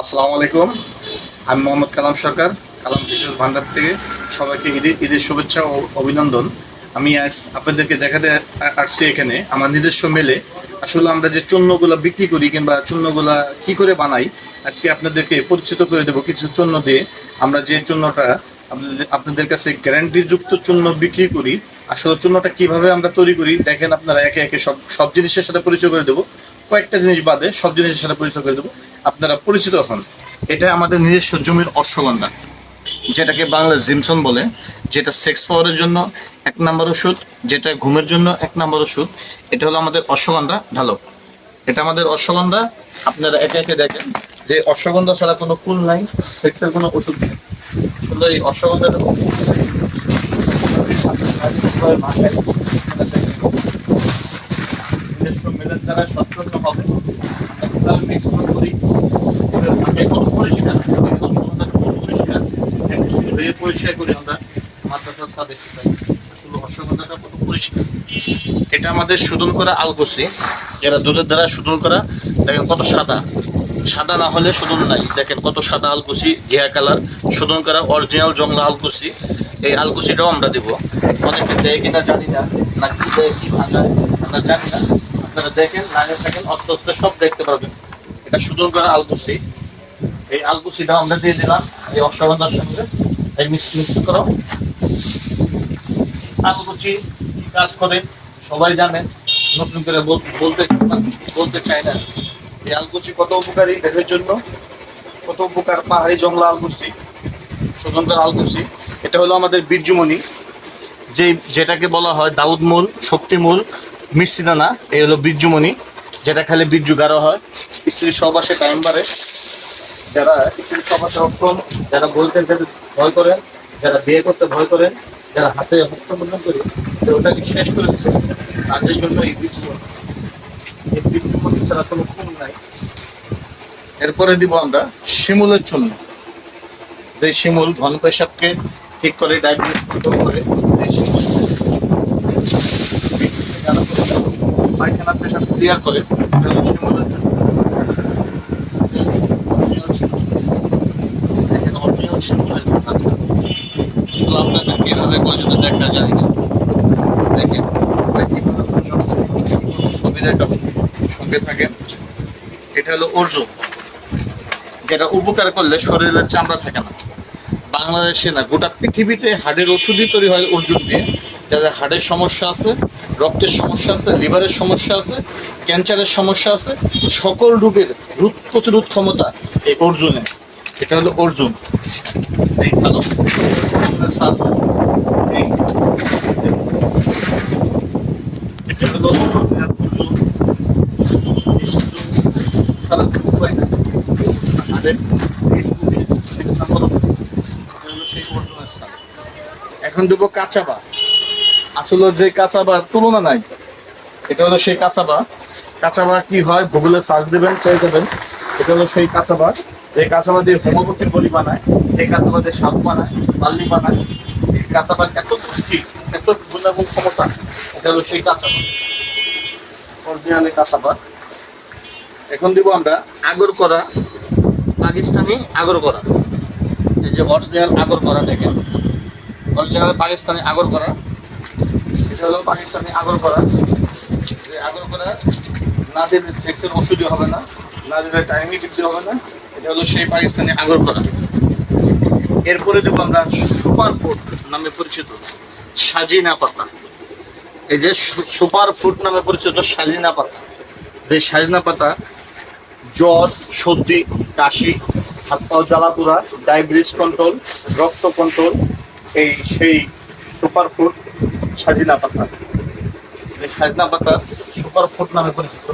আসসালামু আলাইকুম। আমি মোহাম্মদ কালাম সরকার, কালাম বিশেষ ভান্ডার থেকে সবাইকে ঈদের ঈদের শুভেচ্ছা ও অভিনন্দন। আমি আজ আপনাদেরকে দেখাতে আসছি এখানে আমার নিজস্ব মেলে আসলে আমরা যে চূর্ণগুলো বিক্রি করি কিংবা চূর্ণগুলা কি করে বানাই, আজকে আপনাদেরকে পরিচিত করে দেবো কিছু চূর্ণ দিয়ে। আমরা যে আপনাদের আপনাদের কাছে গ্যারান্টিযুক্ত চূর্ণ বিক্রি করি, আসলে চূর্ণটা কীভাবে আমরা তৈরি করি, দেখেন আপনারা একে একে সব সব জিনিসের সাথে পরিচয় করে দেবো। কয়েকটা জিনিস বাদে সব জিনিসের সাথে পরিচয় করে দেবো। আপনারা পরিচিত হন। এটা আমাদের নিজস্ব জমির অশ্বগন্ধা, যেটাকে বাংলা জিমসন বলে, যেটা সেক্স পাওয়ারের জন্য এক নম্বর ওষুধ, যেটা ঘুমের জন্য এক নম্বর ওষুধ। এটা হলো আমাদের অশ্বগন্ধা ঢালো এটা আমাদের অশ্বগন্ধা, আপনারা একে একে দেখেন যে অশ্বগন্ধা ছাড়া কোনো ফুল নাই, সেক্সের কোনো ওষুধ নেই। আসলে এই অশ্বগন্ধাটা নিজস্ব মেলের দ্বারা সচেতন হবে। ম্যাক্সিমাম করি এটা থাকে কত পরিষ্কার এটা অশ্বগন্ধাটা কত পরিষ্কার একটা ধুয়ে পরিষ্কার করে আমরা। মাদ্রাসার অশ্বগন্ধাটা কত পরিষ্কার। এটা আমাদের শোধন করা আলকুসি যারা দুধের দ্বারা শোধন করা, দেখেন কত সাদা। সাদা না হলে শোধন নাই। দেখেন কত সাদা আলকুসি ঘিয়া কালার। শোধন করা অরিজিনাল জংলা আলকুসি এই আলকুসিটাও আমরা দেবো। অনেকে দেয় কিনা জানি না। না কি দেয় কি ভাঙায় আমরা জানি না। আপনারা দেখেন লাগে থাকেন অস্তে অস্তে সব দেখতে পারবেন। এটা শোধন করা আলকুসি এই আলকুসিটা আমরা দিয়ে দিলাম এই অশ্বগন্ধার সঙ্গে। এই মিক্স মিক্স করো। আলকুচি কাজ করে সবাই জানেন, নতুন করে বল- বলতে বলতে চাই না। এই আলকুচি কত উপকারী দেহের জন্য? কত উপকার পাহাড়ি জংলা আলকুচি? শোধনকার আলকুচি। এটা হলো আমাদের বীর্যমণি। যে যেটাকে বলা হয় দাউদ মূল শক্তিমূল মিষ্টি দানা, এই হলো বীর্যমণি, যেটা খেলে বীর্য গাঢ় হয়। স্ত্রীর সহবাসে টাইম বাড়ে। যারা স্ত্রীর সহবাসে অক্ষম, যারা বলতে ভয় করেন, যারা বিয়ে করতে ভয় করেন, যারা হাতে হস্তবন্ধন করে ওটাকে শেষ করে দিতে তাদের জন্য এই বীর্যমণি এই বীর্যমণি ছাড়া কোনো খুন নাই। এরপরে দিব আমরা শিমুলের চূর্ণ যে শিমুল ঘন পেশাবকে ঠিক করে ডায়াবেটিস কন্ট্রোল করে পায়খানা পেশাব ক্লিয়ার করে। শিমুলের চূর্ণ Original শিমুল। দেখেন original শিমুলের কথা। এভাবে কয়জনে দেখা যায়? না দেখেন কীভাবে সঙ্গে থাকেন। এটা হলো অর্জুন। যেটা উপকার করলে শরীরের চামড়া থাকে না। বাংলাদেশে না, গোটা পৃথিবীতে হাড়ের ওষুধই তৈরি হয় অর্জুন দিয়ে যাদের হাড়ের সমস্যা আছে, রক্তের সমস্যা আছে, লিভারের সমস্যা আছে, ক্যান্সারের সমস্যা আছে, সকল রোগের রোগ প্রতিরোধ ক্ষমতা এই অর্জুনে এটা হলো অর্জুন। এই ভালো। সার। এখন দেবো কাঁচাবা। আসলে যে কাঁচাবা তুলনা নাই, এটা হলো সেই কাঁচাবা। কাঁচাবা কি হয়, গুগলে সার্চ দেবেন, পেয়ে যাবেন। এটা হলো সেই কাঁচাবা। যে দিয়ে হোমিওপ্যাথির বড়ি বানায়, যে কাঁচাবা দিয়ে সাপ বানায় বাল্লি বানায় এই কাঁচাবার এত পুষ্টি এত গুণাগুণ ক্ষমতা, এটা হলো সেই কাঁচাবা অরিজিনালি কাঁচাবা এখন দিব আমরা আগর করা পাকিস্তানি আগর করা এই যে অরিজিনাল আগর করা দেখেন। অরিজিনাল পাকিস্তানি আগর করা এটা হলো পাকিস্তানি আগর করা আগর করা না দিলে সেক্সের ওষুধই হবে না না দিলে টাইমই বৃদ্ধি হবে না। এটা হলো সেই পাকিস্তানি আগর করা। এরপরে দেবো আমরা সুপার ফুড নামে পরিচিত, সাজিনা পাতা। এই যে সুপার ফুড নামে পরিচিত সাজিনা পাতা। যে সাজনা পাতা, জ্বর, সর্দি, কাশি, হাত পাও জ্বালাপুরা ডায়াবেটিস কন্ট্রোল রক্ত কন্ট্রোল এই সেই সুপার ফুড সাজিনা পাতা। এই সাজনা পাতা সুপার ফুড নামে পরিচিত।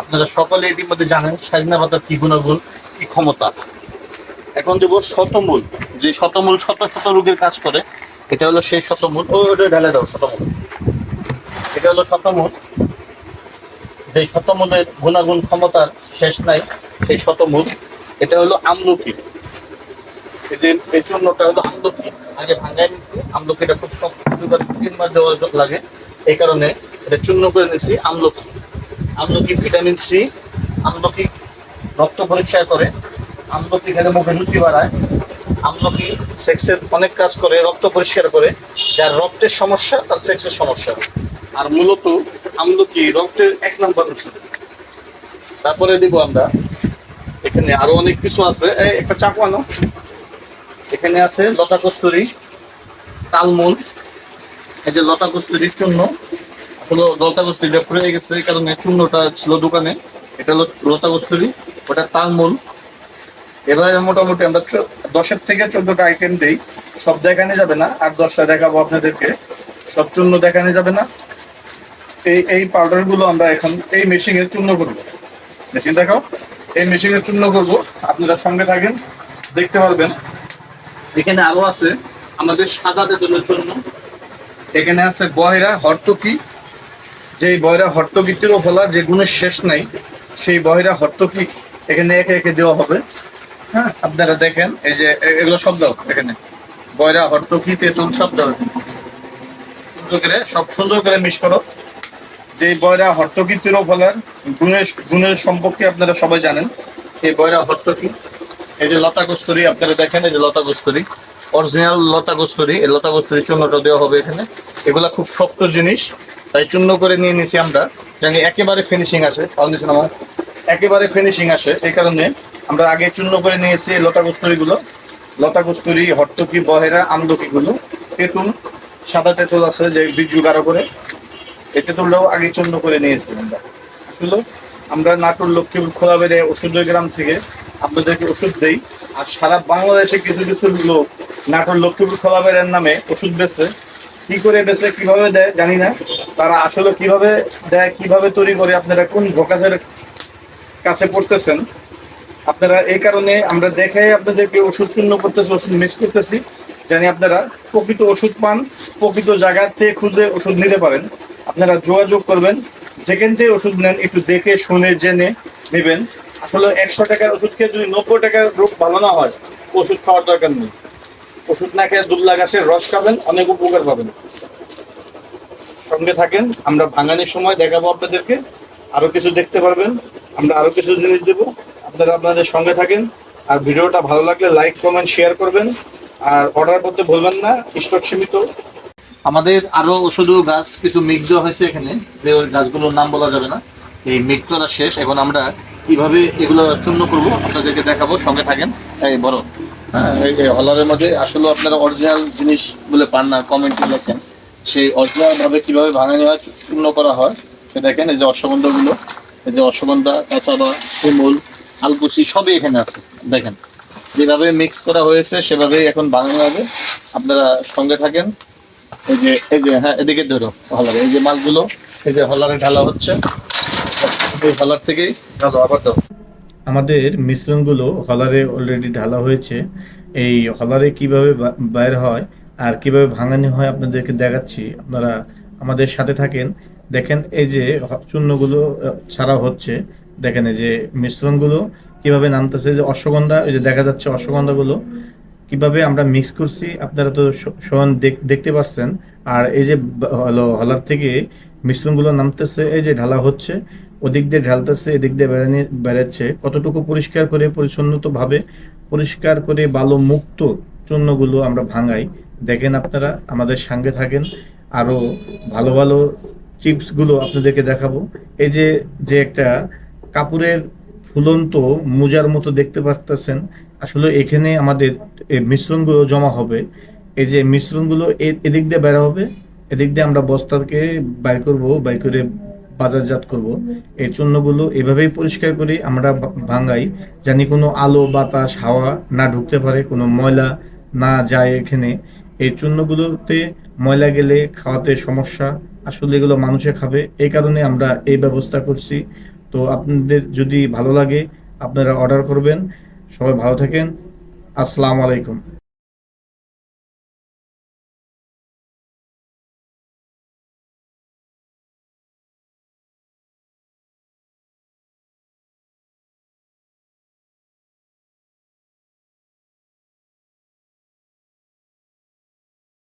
আপনারা সকলে ইতিমধ্যে জানেন সাজনা পাতার কি গুণাগুণ কি ক্ষমতা? এখন দেবো শতমূল। যে শতমূল শত শত রোগের কাজ করে, এটা হলো সেই শতমূল। ও, ওটা ঢেলে দাও, শতমূল। এটা হলো শতমূল। যে শতমূলের গুণাগুণ ক্ষমতার শেষ নাই, সেই শতমূল। এটা হলো আমলকি। এই এই চূর্ণটা হলো আমলকি। আগে ভাঙাই নিচ্ছি আমলকিটা খুব শক্ত দেওয়া লাগে। এই কারণে এটা চূর্ণ করে নিচ্ছি আমলকি। আমলকি ভিটামিন সি, আমলকি রক্ত পরিষ্কার করে, আমলকি খেলে মুখে রুচি বাড়ায়, আমলকি সেক্সের অনেক কাজ করে, রক্ত পরিষ্কার করে, যার রক্তের সমস্যা, তার সেক্সের সমস্যা। আর মূলত আমলকি রক্তের এক নম্বর ওষুধ। তারপরে দিব আমরা, এখানে আরও অনেক কিছু আছে। একটা চাকু আনো। এখানে আছে লতা কস্তুরি, তালমুল। এই যে লতা কস্তুরির চূর্ণ হলো লতা কস্তুরিটা ফুরে গেছে, এই কারণে চূর্ণটা ছিল দোকানে। এটা হলো লতা কস্তুরি। ওটা তালমুল এবারে মোটামুটি আমরা দশের থেকে চোদ্দটা আইটেম দেই। সব দেখানো যাবে না, আর দশটা দেখাবো আপনাদেরকে। সব চূর্ণ দেখানো যাবে না। এই এই পাউডারগুলো আমরা এখন এই মেশিনে চূর্ণ করব। মেশিন দেখাও। এই মেশিনে চূর্ণ করব। আপনারা সঙ্গে থাকেন, দেখতে পারবেন। এখানে আরও আছে আমাদের সাদা তেঁতুলের জন্য এখানে আছে বয়রা হর্তকি। যেই বয়রা হর্তকিটিরও ফলা যে গুণের শেষ নাই, সেই বয়রা হর্তকি এখানে একে একে দেওয়া হবে। হ্যাঁ আপনারা দেখেন, এই যে এগুলো শব্দ এখানে। বয়রা হর্তকি তেঁতুল এখানে। সুন্দর করে, সব সুন্দর করে মিশ করো। যে বয়রা হর্তকি তিরোফলার গুণের গুণের সম্পর্কে আপনারা সবাই জানেন, সেই বয়রা হর্তকি এই যে লতা কস্তুরি, আপনারা দেখেন, এই যে লতা কস্তুরি। অরিজিনাল লতা কস্তুরি, এই লতা কস্তুরি চূর্ণটা দেওয়া হবে এখানে। এগুলা খুব শক্ত জিনিস, তাই চূর্ণ করে নিয়ে নিয়েছি আমরা। জানি একেবারে ফিনিশিং আছে অলনিস নামা একেবারে ফিনিশিং আসে। এই কারণে আমরা আগে চূর্ণ করে নিয়েছি লতা কস্তুরিগুলো। লতা কস্তুরি হর্তকি বহেরা আমলকিগুলো তেঁতুল, সাদা তেঁতুল আছে যে বীজ গাঢ় করে। এই তেঁতুলটাও আগে চূর্ণ করে নিয়েছি আমরা। আসলে আমরা নাটোর লক্ষ্মীপুর খোলা বেড়ে ওষুধ গ্রাম থেকে আপনাদেরকে ওষুধ দেই। আর সারা বাংলাদেশে কিছু কিছু লোক নাটোর লক্ষ্মীপুর খোলা বেড়ের নামে ওষুধ বেচে, কি করে বেচে, কীভাবে দেয় জানি না। তারা আসলে কীভাবে দেয়, কীভাবে তৈরি করে, আপনারা কোন ভোকাসের কাছে পড়তেছেন। আপনারা এই কারণে আমরা দেখে আপনাদেরকে ওষুধ চূর্ণ করতেছি, ওষুধ মিস করতেছি। জানি আপনারা প্রকৃত ওষুধ পান, প্রকৃত জায়গাতে খুঁজে ওষুধ নিতে পারেন। আপনারা যোগাযোগ করবেন, যেখান থেকে ওষুধ নেন, একটু দেখে, শুনে, জেনে নেবেন। আসলে একশো টাকার ওষুধ খেয়ে যদি নব্বই টাকার রোগ ভালো না হয়, ওষুধ খাওয়ার দরকার নেই। ওষুধ না খেয়ে দুল্লা গাছের রস খাবেন, অনেক উপকার পাবেন। সঙ্গে থাকেন, আমরা ভাঙানির সময় দেখাবো আপনাদেরকে। আরও কিছু দেখতে পারবেন। আমরা আরও কিছু জিনিস দেবো। আপনারা আপনাদের সঙ্গে থাকেন। আর ভিডিওটা ভালো লাগলে লাইক কমেন্ট শেয়ার করবেন। আর অর্ডার করতে ভুলবেন না স্টক সীমিত। আমাদের আরও ওষুধ গাছ কিছু মিক্স দেওয়া হয়েছে এখানে। যে ওই গাছগুলোর নাম বলা যাবে না। এই মিক্স করা শেষ। এখন আমরা কীভাবে এগুলো চূর্ণ করব আপনাদেরকে দেখাবো। সঙ্গে থাকেন। এই বড় হ্যাঁ এই হলারের মধ্যে আসলে আপনারা অরিজিনাল জিনিস বলে পান না কমেন্টে দেখেন। সেই অরিজিনাল ভাবে কীভাবে ভাঙানি হয় চূর্ণ করা হয়, সে দেখেন এই যে অশ্বগন্ধা গুলো এই যে অশ্বগন্ধা কাঁচাবা, কুমুল, আলকুচি সবই এখানে আছে, দেখেন। যেভাবে মিক্স করা হয়েছে, সেভাবেই এখন বানানো হবে। আপনারা সঙ্গে থাকেন। এই যে এই যে হ্যাঁ এদিকে ধরো, হলারে। এই যে মালগুলো, এই যে হলারে ঢালা হচ্ছে। এই হলার থেকেই ঢালো আবার দাও আমাদের মিশ্রণগুলো হলারে অলরেডি ঢালা হয়েছে। এই হলারে কীভাবে বাইর হয় আর কীভাবে ভাঙানি হয় আপনাদেরকে দেখাচ্ছি। আপনারা আমাদের সাথে থাকেন। দেখেন এই যে চূর্ণগুলো ছাড়া হচ্ছে, দেখেন এই যে মিশ্রণগুলো কীভাবে নামতেছে যে অশ্বগন্ধা, এই যে দেখা যাচ্ছে অশ্বগন্ধাগুলো কীভাবে আমরা মিক্স করছি, আপনারা তো স- স্বয়ং দেখ- দেখতে পাচ্ছেন আর এই যে হলার থেকে মিশ্রণগুলো নামতেছে, এই যে ঢালা হচ্ছে, ওদিক দিয়ে ঢালতেছে, এদিক দিয়ে বেড়ানি, বেড়াচ্ছে। কতটুকু পরিষ্কার করে পরিচ্ছন্নত ভাবে পরিষ্কার করে বালো মুক্ত চূর্ণগুলো আমরা ভাঙাই, দেখেন আপনারা, আমাদের সঙ্গে থাকেন আরও ভালো ভালো চিপসগুলো আপনাদেরকে দেখাবো। এই যে যে একটা কাপড়ের ফুলন্ত মোজার মতো দেখতে পাচ্ছেন আসলে এখানে আমাদের মিশ্রণগুলো জমা হবে। এই যে মিশ্রণগুলো এদিক দিয়ে বেড়া হবে, এদিক দিয়ে আমরা বস্তাকে বাই করব, বাই করে বাজারজাত করব। এই চূর্ণগুলো এভাবেই পরিষ্কার করি আমরা ভাঙাই, জানি কোনো আলো, বাতাস, হাওয়া না ঢুকতে পারে, কোনো ময়লা না যায় এখানে। এই চূর্ণগুলোতে ময়লা গেলে খাওয়াতে সমস্যা। আসলে এগুলো মানুষে খাবে। এই কারণে আমরা এই ব্যবস্থা করছি। তো আপনাদের যদি ভালো লাগে, আপনারা অর্ডার করবেন। সবাই ভালো থাকেন। আসসালামু আলাইকুম।